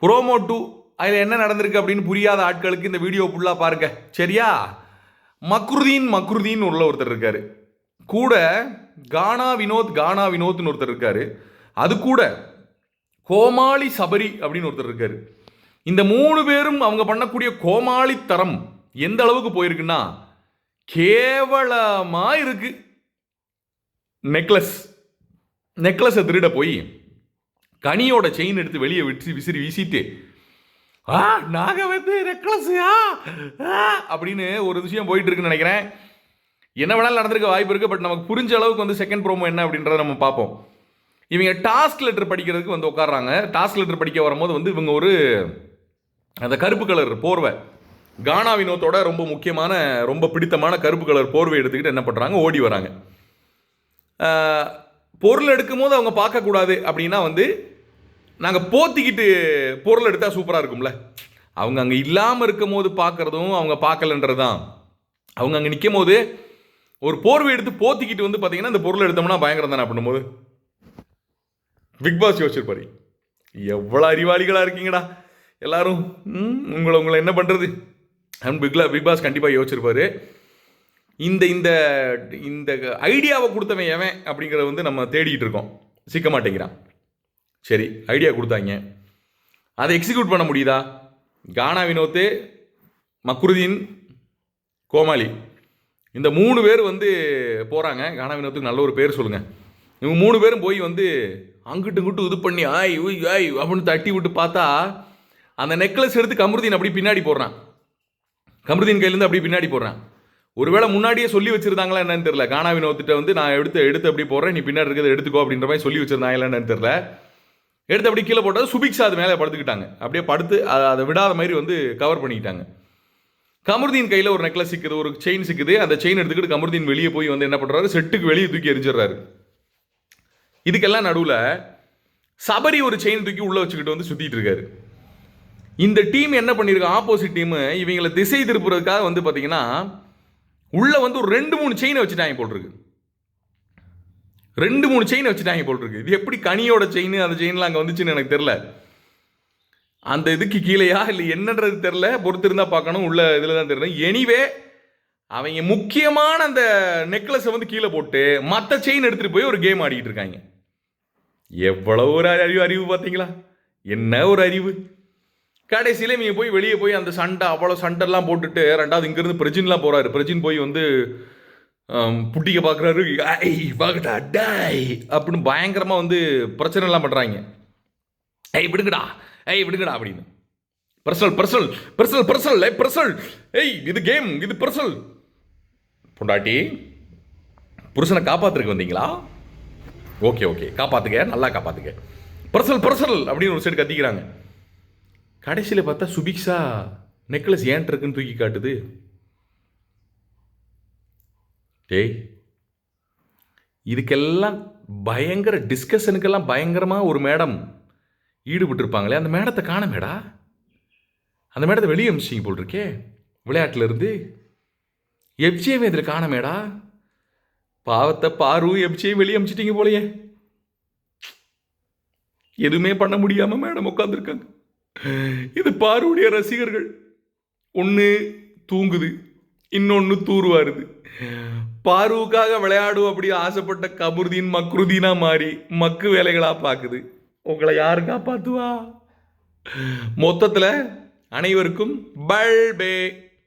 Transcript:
Promo two அதில் என்ன நடந்திருக்கு அப்படின்னு புரியாத ஆட்களுக்கு இந்த வீடியோ ஃபுல்லாக பாருங்க. சரியா? மக்ருதீன் மக்ருதீன் உள்ள ஒருத்தர் இருக்காரு. கூட கானா வினோத் கானா வினோத்னு ஒருத்தர் இருக்காரு. அது கூட கோமாளி சபரி அப்படின்னு ஒருத்தர் இருக்காரு. இந்த மூணு பேரும் அவங்க பண்ணக்கூடிய கோமாளித்தரம் எந்த அளவுக்கு போயிருக்குன்னா கேவலமாக இருக்கு. நெக்லஸ் நெக்லஸை திருட போய் கனியோட செயின் எடுத்து வெளியே விட்டு விசிறி வீசிட்டு ஆ நாங்கள் வந்து ரெக்லஸ்யா அப்படின்னு ஒரு விஷயம் போயிட்டு இருக்குன்னு நினைக்கிறேன். என்ன வேணாலும் நடந்திருக்க வாய்ப்பு இருக்குது பட் நமக்கு புரிஞ்ச அளவுக்கு வந்து செகண்ட் ப்ரோமோ என்ன அப்படின்றத நம்ம பார்ப்போம். இவங்க டாஸ்க் லெட்டர் படிக்கிறதுக்கு வந்து உட்கார்றாங்க. டாஸ்க் லெட்டர் படிக்க வரும்போது வந்து இவங்க ஒரு அந்த கருப்பு கலர் போர்வை கானா வினோத்தோட ரொம்ப முக்கியமான ரொம்ப பிடித்தமான கருப்பு கலர் போர்வை எடுத்துக்கிட்டு என்ன பண்ணுறாங்க ஓடி வராங்க. பொருள் எடுக்கும் போது அவங்க பார்க்கக்கூடாது அப்படின்னா வந்து நாங்கள் போத்திக்கிட்டு பொருள் எடுத்தால் சூப்பராக இருக்கும்ல. அவங்க அங்கே இல்லாமல் இருக்கும் போது பார்க்குறதும் அவங்க பார்க்கலன்றது தான் அவங்க அங்கே நிற்கும் போது ஒரு போர்வை எடுத்து போத்திக்கிட்டு வந்து பார்த்தீங்கன்னா இந்த பொருள் எடுத்தோம்னா பயங்கரம் தானே பண்ணும்போது பிக் பாஸ் யோசிச்சிருப்பாரு. எவ்வளோ அறிவாளிகளாக இருக்கீங்கடா. எல்லாரும் ம், உங்களை உங்களை என்ன பண்ணுறது அண்ட் பிக்லா பிக் பாஸ் கண்டிப்பாக யோசிச்சிருப்பாரு. இந்த இந்த இந்த ஐடியாவை கொடுத்தவன் எவன் அப்படிங்கிறத வந்து நம்ம தேடிக்கிட்டு இருக்கோம். சிக்க மாட்டேங்கிறான். சரி ஐடியா கொடுத்தாங்க. அதை எக்ஸிக்யூட் பண்ண முடியுதா? கானா வினோத்து மக்ருதீன் கோமாளி. இந்த மூணு பேர் வந்து போகிறாங்க கானா வினோத்துக்கு நல்ல ஒரு பேர் சொல்லுங்கள் இவங்க மூணு பேரும் போய் வந்து அங்கிட்டு இங்கிட்டு இது பண்ணி ஆய் உய் ஆய் அப்படின்னு தட்டி விட்டு பார்த்தா அந்த நெக்லஸ் எடுத்து கமருதீன் அப்படி பின்னாடி போடுறான். கமருதீன் கையிலேருந்து அப்படி பின்னாடி போடுறான். ஒருவேளை முன்னாடியே சொல்லி வச்சிருந்தாங்களா என்னன்னு தெரியல. கானா வினோத்திட்ட வந்து நான் எடுத்து எடுத்து அப்படி போடுறேன். நீ பின்னாடி இருக்கிறத எடுத்துக்கோ அப்படின்ற மாதிரி சொல்லி வச்சிருந்தாங்களா என்னன்னு தெரியல. எடுத்து அப்படி கீழே போட்டால் சுபிக்ஷா அது மேலே படுத்துக்கிட்டாங்க. அப்படியே படுத்து அதை விடாத மாதிரி வந்து கவர் பண்ணிக்கிட்டாங்க. கமருதீன் கையில் ஒரு நெக்லஸ் சிக்குது ஒரு செயின் சிக்குது. அந்த செயின் எடுத்துக்கிட்டு கமருதீன் வெளியே போய் வந்து என்ன பண்ணுறாரு செட்டுக்கு வெளியே தூக்கி எரிஞ்சிடுறாரு இதுக்கெல்லாம் நடுவில் சபரி ஒரு செயின் தூக்கி உள்ளே வச்சுக்கிட்டு வந்து சுற்றிட்டு இருக்காரு. இந்த டீம் என்ன பண்ணியிருக்கு ஆப்போசிட் டீம் இவங்களை திசை திருப்புறதுக்காக வந்து பார்த்தீங்கன்னா உள்ளே வந்து ஒரு ரெண்டு மூணு செயினை வச்சுட்டாங்க போட்டிருக்கு ரெண்டு மூணு செயின் வச்சுட்டாங்க போட்டிருக்கு. இது எப்படி கனியோட செயின் அந்த செயின்லாம் அங்கே வந்துச்சுன்னு எனக்கு தெரில அந்த இதுக்கு கீழேயா இல்லை என்னன்றது தெரில பொறுத்திருந்தா பார்க்கணும். உள்ள இதில் தான் தெரியல எனிவே அவங்க முக்கியமான அந்த நெக்லஸை வந்து கீழே போட்டு மற்ற செயின் எடுத்துகிட்டு போய் ஒரு கேம் ஆடிக்கிட்டு இருக்காங்க. எவ்வளவு ஒரு அறிவு அறிவு பார்த்தீங்களா? என்ன ஒரு அறிவு? கடைசியில் இவங்க போய் வெளியே போய் அந்த சண்டை அவ்வளோ சண்டைலாம் போட்டுட்டு ரெண்டாவது இங்கேருந்து பிரஜின்லாம் போகிறாரு பிரஜின் போய் வந்து புட்டிக்க பார்க்குறாரு ஐ பார்க்கட்டா டாய் அப்படின்னு பயங்கரமாக வந்து பிரச்சனைலாம் பண்ணுறாங்க ஐய் விடுங்கடா ஐய் விடுங்கடா அப்படின்னு. பர்சனல் பர்சனல் பர்சனல் பர்சனல் ஐ பர்சனல் ஏய் இது கேம் இது பர்சனல் பொண்டாட்டி புருஷனை காப்பாத்துறதுக்கு வந்தீங்களா? ஓகே ஓகே காப்பாத்துக்க நல்லா காப்பாத்துக்க பர்சனல் பர்சனல் அப்படின்னு ஒரு சைடு கத்திக்கிறாங்க. கடைசியில் பார்த்தா சுபிக்ஷா நெக்லஸ் ஏன் இருக்குன்னு தூக்கி காட்டுது? டேய் இதுக்கெல்லாம் பயங்கர டிஸ்கஷனுக்கெல்லாம் பயங்கரமாக ஒரு மேடம் ஈடுபட்டிருப்பாங்களே அந்த மேடத்தை காணமேடா? அந்த மேடத்தை வெளியே அமிச்சிங்க போல் இருக்கே விளையாட்டுல இருந்து இதில் காணமேடா? பாவத்தை பாரு எஃப்ஜியை வெளியே அமிச்சிட்டிங்க போலயே. எதுவுமே பண்ண முடியாமல் மேடம் உட்காந்துருக்காங்க இது பாருடைய ரசிகர்கள். ஒன்று தூங்குது. இன்னொன்று தூர்வாருது பார்வுக்காக விளையாடும் அப்படி ஆசைப்பட்ட கபுர்தீன் மக்ருதீனா மாறி மக்கு வேலைகளாக பார்க்குது. உங்களை யாரு காப்பாத்துவா? மொத்தத்தில் அனைவருக்கும் பல்பே.